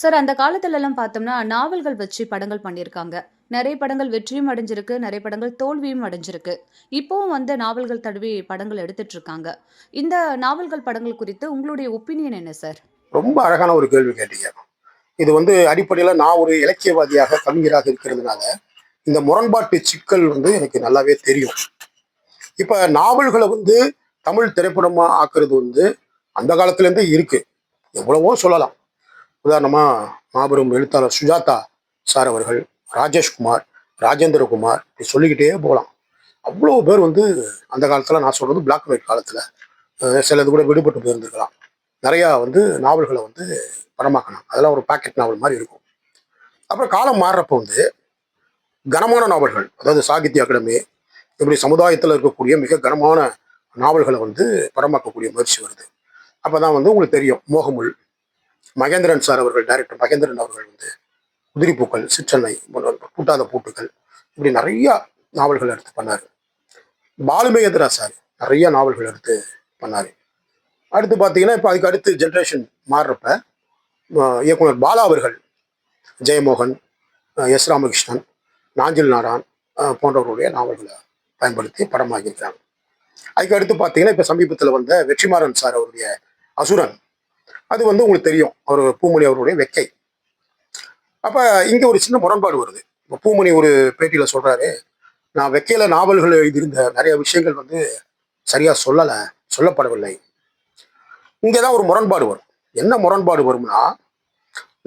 Sir அந்த காலத்துலலாம் பார்த்தோம்னா நாவல்கள் வச்சு படங்கள் பண்ணியிருக்காங்க. நிறைய படங்கள் வெற்றியும் அடைஞ்சிருக்கு நிறைய படங்கள் தோல்வியும் அடைஞ்சிருக்கு. இப்போவும் வந்து நாவல்கள் தழுவி படங்கள் எடுத்துட்டு இருக்காங்க இந்த நாவல்கள் படங்கள் குறித்து உங்களுடைய ஒப்பீனியன் என்ன சார்? ரொம்ப அழகான ஒரு கேள்வி கேட்டீங்க. இது வந்து அடிப்படையில் நான் ஒரு இலக்கியவாதியாக கவிஞராக இருக்கிறதுனால இந்த முரண்பாட்டு சிக்கல் வந்து எனக்கு நல்லாவே தெரியும். இப்போ நாவல்களை வந்து தமிழ் திரைப்படமாக ஆக்குறது வந்து அந்த காலத்துலேருந்தே இருக்கு. எவ்வளவோ சொல்லலாம். உதாரணமாக மாபெரும் எழுத்தாளர் சுஜாதா சார் அவர்கள் ராஜேஷ்குமார் ராஜேந்திரகுமார் இப்படி சொல்லிக்கிட்டே போகலாம். அவ்வளோ பேர் வந்து அந்த காலத்தில் நான் சொல்கிறது பிளாக் அண்ட் ஒயிட் காலத்தில். சிலது கூட விடுபட்டு போயிருந்துருக்கலாம். நிறையா வந்து நாவல்களை வந்து படமாக்கணும் அதெல்லாம் ஒரு பாக்கெட் நாவல் மாதிரி இருக்கும். அப்புறம் காலம் மாறுறப்போ வந்து கனமான நாவல்கள் அதாவது சாகித்ய அகாடமி இப்படி சமுதாயத்தில் இருக்கக்கூடிய மிக கனமான நாவல்களை வந்து படமாக்கக்கூடிய முயற்சி வருது. அப்போ தான் வந்து உங்களுக்கு தெரியும் மோகமுல் மகேந்திரன் சார் அவர்கள் டைரக்டர் மகேந்திரன் அவர்கள் வந்து குதிரிப்பூக்கள் சிற்றன்னை பூட்டாத பூட்டுகள் இப்படி நிறைய நாவல்கள் எடுத்து பண்ணார். பாலுமகேந்திரா சார் நிறைய நாவல்கள் எடுத்து பண்ணார். அடுத்து பார்த்தீங்கன்னா இப்போ அதுக்கு அடுத்து ஜென்ரேஷன் மாறுறப்ப இயக்குனர் பாலா அவர்கள் ஜெயமோகன் அஹ், எஸ் ராமகிருஷ்ணன் நாஞ்சில் நாரான் போன்றவர்களுடைய நாவல்களை பயன்படுத்தி படமாகியிருக்காங்க அதுக்கு அடுத்து பார்த்தீங்கன்னா இப்போ சமீபத்தில் வந்த வெற்றிமாறன் சார் அவருடைய அசுரன் அது வந்து உங்களுக்கு தெரியும். அவர் பூமணி அவருடைய வெக்கை. அப்போ இங்கே ஒரு சின்ன முரண்பாடு வருது. இப்போ பூமணி ஒரு பேட்டியில் சொல்கிறாரு நான் வெக்கையில் நாவல்கள் எழுதியிருந்த நிறைய விஷயங்கள் வந்து சரியாக சொல்லலை சொல்லப்படவில்லை. இங்கே தான் ஒரு முரண்பாடு வரும். என்ன முரண்பாடு வரும்னா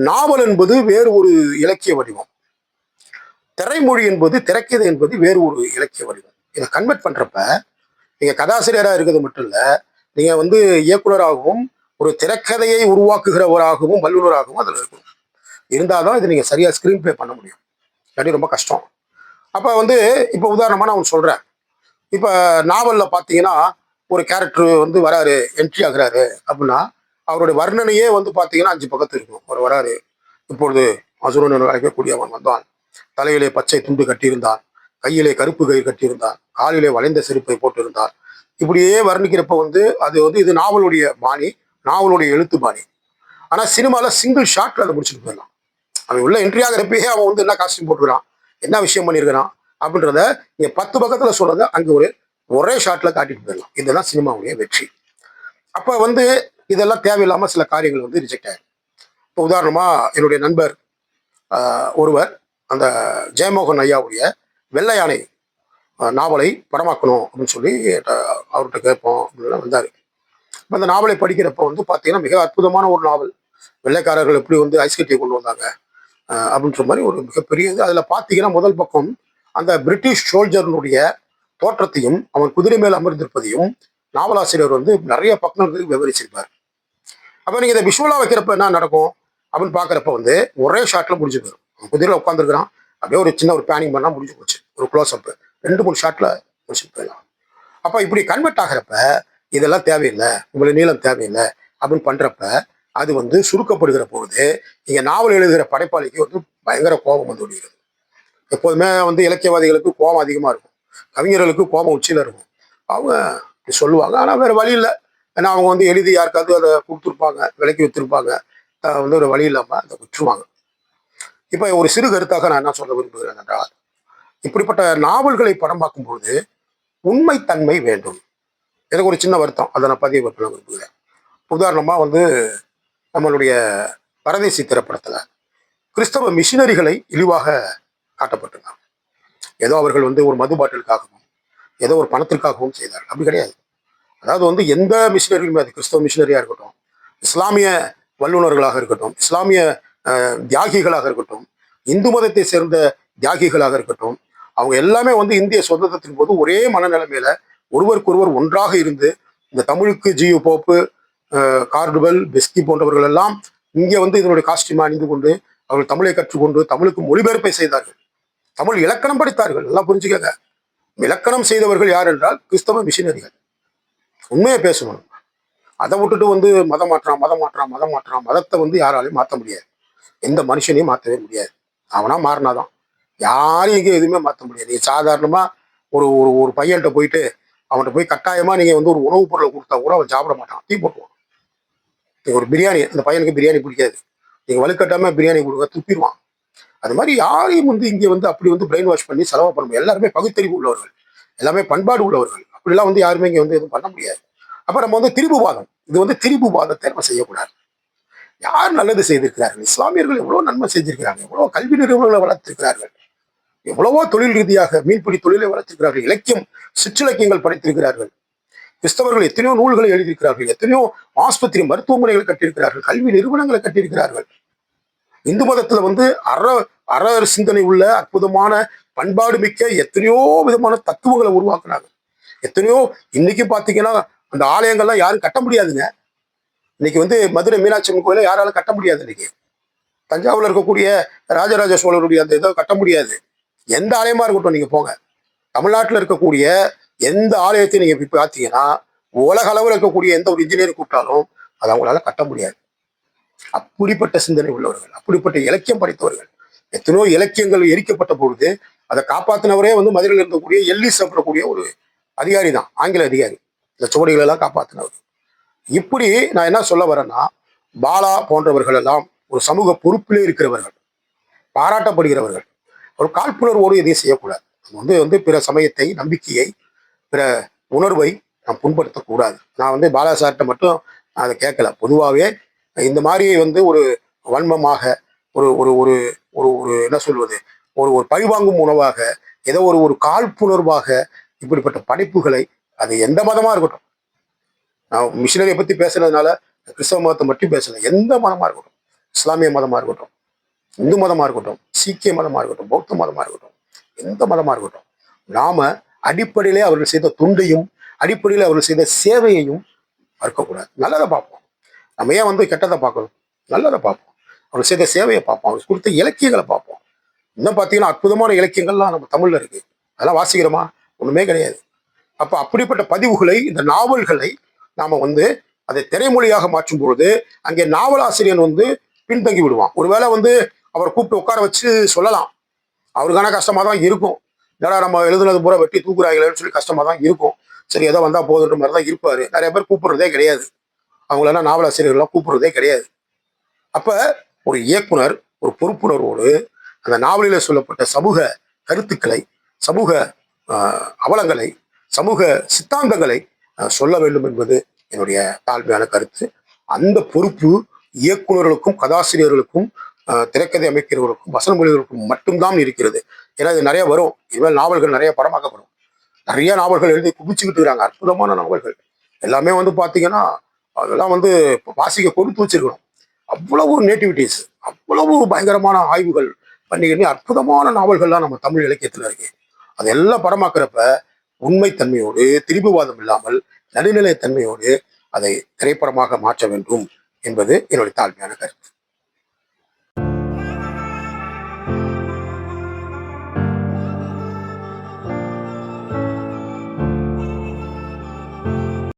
நாவல் என்பது வேறு ஒரு இலக்கிய வடிவம். திரைமொழி என்பது திரைக்கதை என்பது வேறு ஒரு இலக்கிய வடிவம். இதை கன்வெர்ட் பண்ணுறப்ப நீங்கள் கதாசிரியராக இருக்கிறது மட்டும் இல்லை நீங்கள் வந்து இயக்குனராகவும் ஒரு திரைக்கதையை உருவாக்குகிறவராகவும் வல்லுநராகவும் அதில் இருக்கணும். இருந்தாதான் இது நீங்கள் சரியாக ஸ்க்ரீன் ப்ளே பண்ண முடியும். இல்லாட்டி ரொம்ப கஷ்டம். அப்போ வந்து இப்போ உதாரணமாக நான் ஒன்று சொல்கிறேன் இப்போ நாவலில் பார்த்தீங்கன்னா ஒரு கேரக்டர் வந்து வராரு என்ட்ரி ஆகுறாரு அப்படின்னா அவருடைய வர்ணனையே வந்து பார்த்தீங்கன்னா அஞ்சு பக்கத்து இருக்கும். அவர் வராரு இப்பொழுது அசுரன் என்று அழைக்கக்கூடியவன் வந்தான். தலையிலே பச்சை துண்டு கட்டியிருந்தான். கையிலே கருப்பு கை கட்டியிருந்தான். காலிலே வளைந்த செருப்பை போட்டிருந்தான். இப்படியே வர்ணிக்கிறப்ப வந்து அது வந்து இது நாவலுடைய பாணி. நாவலுடைய எழுத்து பாணி ஆனால் சினிமாவில் சிங்கிள் ஷாட்டில் அதை முடிச்சுட்டு போயிடலாம். அவன் உள்ள என்ட்ரி ஆகிறப்பயே அவன் வந்து என்ன காஸ்டியூம் போட்டுக்கிறான் என்ன விஷயம் பண்ணியிருக்கிறான் அப்படின்றத நீங்கள் பத்து பக்கத்தில் சொல்கிறத அங்கே ஒரு ஒரே ஷாட்டில் காட்டிட்டு போயிடலாம். இதுதான் சினிமாவுடைய வெற்றி. அப்போ வந்து இதெல்லாம் தேவையில்லாமல் சில காரியங்கள் வந்து ரிஜெக்ட் ஆயிடும் இப்போ உதாரணமாக என்னுடைய நண்பர் ஒருவர் அந்த ஜெயமோகன் ஐயாவுடைய வெள்ளை யானை நாவலை படமாக்கணும் அப்படின்னு சொல்லி அவர்கிட்ட கேட்போம் அப்படின்னு வந்தார். அந்த நாவலை படிக்கிறப்ப வந்து பார்த்தீங்கன்னா மிக அற்புதமான ஒரு நாவல். வெள்ளைக்காரர்கள் எப்படி வந்து ஐஸ் கட்டியை கொண்டு வந்தாங்க அப்படின்ற மாதிரி ஒரு மிகப்பெரிய இது. அதில் பார்த்தீங்கன்னா முதல் பக்கம் அந்த பிரிட்டிஷ் சோல்ஜர்னுடைய தோற்றத்தையும் அவன் குதிரை மேல் அமர்ந்திருப்பதையும் நாவலாசிரியர் வந்து நிறைய பக்கங்களுக்கு விவரிச்சிருப்பார். அப்போ நீங்கள் இதை விஷுவலாக வைக்கிறப்ப என்ன நடக்கும் அப்படின்னு பார்க்குறப்ப வந்து ஒரே ஷாட்டில் முடிஞ்சு போயிடும். அவன் குதிரையில் உட்காந்துருக்கிறான் அப்படியே ஒரு சின்ன ஒரு பேனிங் பண்ணால் முடிஞ்சு போச்சு. ஒரு க்ளோஸ் அப்பு ரெண்டு மூணு ஷாட்டில் முடிச்சுட்டு போயிடலாம். அப்போ இப்படி கன்வெர்ட் ஆகிறப்ப இதெல்லாம் தேவையில்லை. இவ்வளவு நீளம் தேவையில்லை அப்படின்னு பண்ணுறப்ப அது வந்து சுருக்கப்படுகிற பொழுது இங்கே நாவல் எழுதுகிற படைப்பாளிக்கு வந்து பயங்கர கோபம் வந்து விடுகிறது எப்போதுமே வந்து இலக்கியவாதிகளுக்கு கோபம் அதிகமாக இருக்கும். கவிஞர்களுக்கு கோபம் உச்சியில் இருக்கும். அவங்க சொல்லுவாங்க. ஆனால் வேறு வழி இல்லை. ஏன்னா அவங்க வந்து எழுதி யாருக்காவது அதை கொடுத்துருப்பாங்க விலைக்கு விற்றுருப்பாங்க வந்து ஒரு வழி இல்லாமல் அதை விட்டுருவாங்க. இப்போ ஒரு சிறு கருத்தாக நான் என்ன சொல்ல விரும்புகிறேன் என்றால் இப்படிப்பட்ட நாவல்களை படம் பார்க்கும்பொழுது உண்மைத்தன்மை வேண்டும். எனக்கு ஒரு சின்ன வருத்தம். அதை நான் பதிவு பண்ண விரும்புகிறேன். உதாரணமாக வந்து நம்மளுடைய பரதேசி திரைப்படத்தில் கிறிஸ்தவ மிஷினரிகளை இழிவாக காட்டப்பட்டிருந்தாங்க ஏதோ அவர்கள் வந்து ஒரு மது பாட்டிலுக்காகவும் ஏதோ ஒரு பணத்திற்காகவும் செய்தார்கள். அப்படி கிடையாது. அதாவது வந்து எந்த மிஷினரியுமே அது கிறிஸ்தவ மிஷினரியாக இருக்கட்டும் இஸ்லாமிய வல்லுநர்களாக இருக்கட்டும் இஸ்லாமிய அஹ், தியாகிகளாக இருக்கட்டும் இந்து மதத்தை சேர்ந்த தியாகிகளாக இருக்கட்டும் அவங்க எல்லாமே வந்து இந்திய சுதந்திரத்தின் போது ஒரே மனநிலைமையில ஒருவருக்கொருவர் ஒன்றாக இருந்து இந்த தமிழுக்கு ஜியு போப்பு அஹ், பெஸ்கி போன்றவர்கள் எல்லாம் இங்கே வந்து இதனுடைய காஸ்டியூம் அணிந்து கொண்டு அவர்கள் தமிழை கற்றுக்கொண்டு தமிழுக்கு மொழிபெயர்ப்பை செய்தார்கள். தமிழ் இலக்கணம் படித்தார்கள். எல்லாம் புரிஞ்சுக்கங்க. இலக்கணம் செய்தவர்கள் யார் என்றால் கிறிஸ்தவ மிஷினரிகள். உண்மையை பேசணும். அதை விட்டுட்டு வந்து மதம் மாற்றான் மதம் மாற்றான் மதம் மாற்றான் மதத்தை வந்து யாராலையும் மாற்ற முடியாது. எந்த மனுஷனையும் மாற்றவே முடியாது. அவனா மாறினாதான். யாரையும் இங்கே எதுவுமே மாற்ற முடியாது. நீ ஒரு ஒரு ஒரு பையன்கிட்ட போயிட்டு அவன்கிட்ட போய் கட்டாயமா நீங்க வந்து ஒரு உணவுப் பொருளை கொடுத்தா கூட அவன் சாப்பிட மாட்டான். தீ போட்டுவான் நீங்க ஒரு பிரியாணி அந்த பையனுக்கு பிரியாணி பிடிக்காது. நீங்க வலுக்கட்டாம பிரியாணி கொடுங்க துப்பிடுவான். அது மாதிரி யாரையும் வந்து இங்கே வந்து அப்படி வந்து பிரெயின் வாஷ் பண்ணி செலவு பண்ண எல்லாருமே பகுத்தறிவு உள்ளவர்கள். எல்லாமே பண்பாடு உள்ளவர்கள். அப்படிலாம் வந்து யாருமே இங்கே வந்து எதுவும் பண்ண முடியாது. அப்ப நம்ம வந்து திரிபுவாதம் இது வந்து திரிபுவாதத்தை நம்ம செய்யக்கூடாது. யார் நல்லது செய்திருக்கிறார்கள்? இஸ்லாமியர்கள் எவ்வளவு நன்மை செஞ்சிருக்கிறாங்க. எவ்வளவு கல்வி நிறுவனங்களை வளர்த்திருக்கிறார்கள். எவ்வளவோ தொழில் ரீதியாக மீன்பிடி தொழிலை வளர்த்திருக்கிறார்கள். இலக்கியம் சிற்றிலக்கியங்கள் படைத்திருக்கிறார்கள். கிறிஸ்தவர்கள் எத்தனையோ நூல்களை எழுதியிருக்கிறார்கள். எத்தனையோ ஆஸ்பத்திரி மருத்துவமனைகளை கட்டியிருக்கிறார்கள். கல்வி நிறுவனங்களை கட்டியிருக்கிறார்கள். இந்து மதத்துல வந்து அற அற சிந்தனை உள்ள அற்புதமான பண்பாடு மிக்க எத்தனையோ விதமான தத்துவங்களை உருவாக்குனாங்க. எத்தனையோ இன்னைக்கு பாத்தீங்கன்னா அந்த ஆலயங்கள்லாம் யாரும் கட்ட முடியாதுங்க. இன்னைக்கு வந்து மதுரை மீனாட்சி அம்மன் கோயிலை யாராலும் கட்ட முடியாது இன்னைக்கு. தஞ்சாவூர்ல இருக்கக்கூடிய ராஜராஜ சோழருடைய அந்த இதை கட்ட முடியாது. எந்த ஆலயமா இருக்கட்டும் நீங்க போங்க. தமிழ்நாட்டில் இருக்கக்கூடிய எந்த ஆலயத்தையும் நீங்க போய் பார்த்தீங்கன்னா உலக அளவில் இருக்கக்கூடிய எந்த ஒரு இன்ஜினியர் கூப்பிட்டாலும் அதை அவங்களால கட்ட முடியாது. அப்படிப்பட்ட சிந்தனை உள்ளவர்கள் அப்படிப்பட்ட இலக்கியம் படைத்தவர்கள் எத்தனையோ இலக்கியங்கள் எரிக்கப்பட்ட பொழுது அதை காப்பாத்தினவரே வந்து மதுரையில் இருக்கக்கூடிய எல்லி சாப்பிடக்கூடிய ஒரு அதிகாரி தான் ஆங்கில அதிகாரி. இந்த சுவடிகள் எல்லாம் காப்பாத்தினவர். இப்படி நான் என்ன சொல்ல வரேன்னா பாலா போன்றவர்கள் எல்லாம் ஒரு சமூக பொறுப்பிலே இருக்கிறவர்கள் பாராட்டப்படுகிறவர்கள். ஒரு காழ்ப்புணர்வோடு எதையும் செய்யக்கூடாது. நம்ம வந்து வந்து பிற சமயத்தை நம்பிக்கையை பிற உணர்வை நாம் புண்படுத்தக்கூடாது. நான் வந்து பாலாசார்கிட்ட மட்டும் நான் அதை கேட்கல. பொதுவாகவே இந்த மாதிரி வந்து ஒரு வன்மமாக ஒரு ஒரு ஒரு ஒரு ஒரு என்ன சொல்வது? ஒரு ஒரு பழிவாங்கும் உணவாக ஏதோ ஒரு ஒரு காழ்ப்புணர்வாக இப்படிப்பட்ட படைப்புகளை அது எந்த மதமாக இருக்கட்டும். நான் மிஷினரியை பற்றி பேசுனதுனால கிறிஸ்தவ மதத்தை மட்டும் பேசலை. எந்த மதமாக இருக்கட்டும். இஸ்லாமிய மதமாக இருக்கட்டும். இந்து மதமாக இருக்கட்டும். சீக்கிய மதமாக இருக்கட்டும் பௌத்த மதமாக இருக்கட்டும் எந்த மதமாக இருக்கட்டும் நாம அடிப்படையிலே அவர்கள் செய்த துண்டையும் அடிப்படையில் அவர்கள் செய்த சேவையையும் மறுக்கக்கூடாது நல்லதை பார்ப்போம். நம்ம ஏன் வந்து கெட்டதை பார்க்கணும்? நல்லதை பார்ப்போம். அவர் செய்த சேவையை பார்ப்போம். அவர் கொடுத்த இலக்கியங்களை பார்ப்போம். இன்னும் பார்த்தீங்கன்னா அற்புதமான இலக்கியங்கள்லாம் நம்ம தமிழில் இருக்கு. அதெல்லாம் வாசிக்கிறோமா? ஒன்றுமே கிடையாது. அப்போ அப்படிப்பட்ட பதிவுகளை இந்த நாவல்களை நாம் வந்து அதை திரைமொழியாக மாற்றும் பொழுது அங்கே நாவலாசிரியன் வந்து பின்தங்கி விடுவான். ஒருவேளை வந்து அவரை கூப்பிட்டு உட்கார வச்சு சொல்லலாம். அவருக்கான கஷ்டமாக தான் இருக்கும். என்னடா நம்ம எழுதுனது பூரா வெட்டி தூக்குறாங்களேன்னு சொல்லி கஷ்டமாக தான் இருக்கும். சரி ஏதோ வந்தால் போதுன்ற மாதிரி தான் இருப்பார். நிறைய பேர் கூப்பிடுறதே கிடையாது. அவங்களெல்லாம் நாவலாசிரியர்கள்லாம் கூப்பிடுறதே கிடையாது. அப்போ ஒரு இயக்குனர் ஒரு பொறுப்புணர்வோடு அந்த நாவலில் சொல்லப்பட்ட சமூக கருத்துக்களை சமூக அவலங்களை சமூக சித்தாந்தங்களை சொல்ல வேண்டும் என்பது என்னுடைய தாழ்மையான கருத்து. அந்த பொறுப்பு இயக்குனர்களுக்கும் கதாசிரியர்களுக்கும் திரைக்கதை அமைக்கிறவர்களுக்கும் வசன மொழிகளுக்கும் மட்டும்தான் இருக்கிறது. ஏன்னா இது நிறைய வரும். இனிமேல் நாவல்கள் நிறைய படமாக்கப்படும். நிறைய நாவல்கள் எழுதி குவிச்சுக்கிட்டு இருக்கிறாங்க அற்புதமான நாவல்கள். எல்லாமே வந்து பாத்தீங்கன்னா அதெல்லாம் வந்து வாசிக்க கொடுத்து வச்சிருக்கணும். அவ்வளவு நேட்டிவிட்டிஸ் அவ்வளவு பயங்கரமான ஆய்வுகள் பண்ணிக்கிட்டு அற்புதமான நாவல்கள்லாம் நம்ம தமிழ் இலக்கியத்துல இருக்கு. அதெல்லாம் படமாக்குறப்ப உண்மைத்தன்மையோடு திரிபுவாதம் இல்லாமல் நடுநிலைத்தன்மையோடு அதை திரைப்படமாக மாற்ற வேண்டும் என்பது என்னுடைய தாழ்மையான கருத்து.